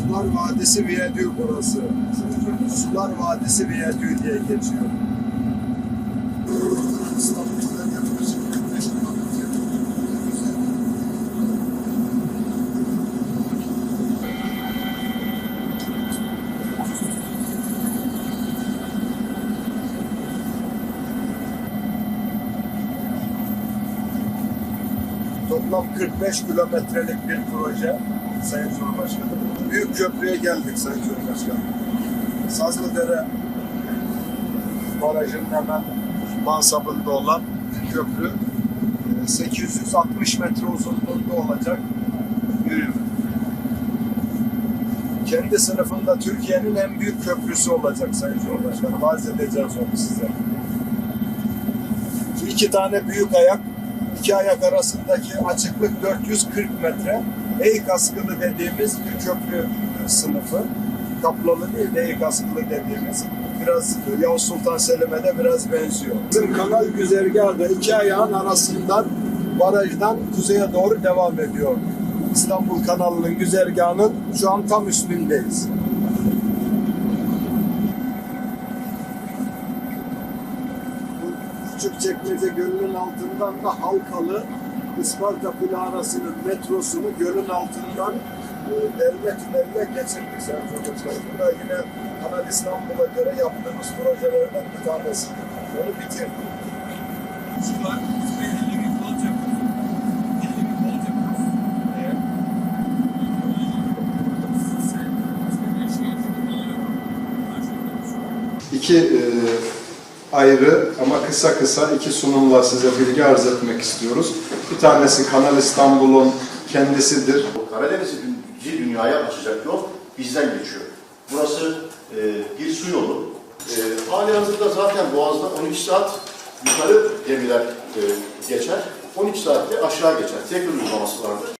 Sular Vadisi Viyadüğü burası. Sular Vadisi Viyadüğü diye geçiyor. İstanbul'dan yaklaşık 45 kilometre. Toplam 45 kilometrelik bir proje Sayın Cumhurbaşkanım. Büyük köprüye geldik Sayın Cumhurbaşkanım. Sazlıdere Barajı'nın hemen mansabında olan köprü. e, 860 metre uzunluğunda olacak bir kendi sınıfında Türkiye'nin en büyük köprüsü olacak Sayın Cumhurbaşkanım. Arz edeceğiz onu size. İki tane büyük ayak, iki ayak arasındaki açıklık 440 metre. Eğik askılı dediğimiz bir köprü sınıfı. Kaplalı değil de eğik askılı dediğimiz. Biraz Yavuz Sultan Selim'e de biraz benziyor. Bizim kanal güzergahı iki ayağın arasından barajdan kuzeye doğru devam ediyor. İstanbul kanalının güzergahının şu an tam üstündeyiz. Küçükçekmece Gölü'nün altından da Halkalı Isparta Kule arasının metrosunu gölün altından e, derme tüneline geçirdik. Bu da yine Kanal İstanbul'a göre yaptığımız projelerden bir tanesi. Onu bitirdik. Sular 50 gün olacak. 50 gün olacak. Eğer İki e, ayrı ama kısa kısa iki sunumla size bilgi arz etmek istiyoruz. Bir tanesi Kanal İstanbul'un kendisidir. Karadeniz'i dünyaya açacak yol bizden geçiyor. Burası e, bir su yolu. E, hali hazırda zaten Boğaz'da 12 saat yukarı gemiler e, geçer. 12 saatte aşağı geçer. Tek uygulaması vardır.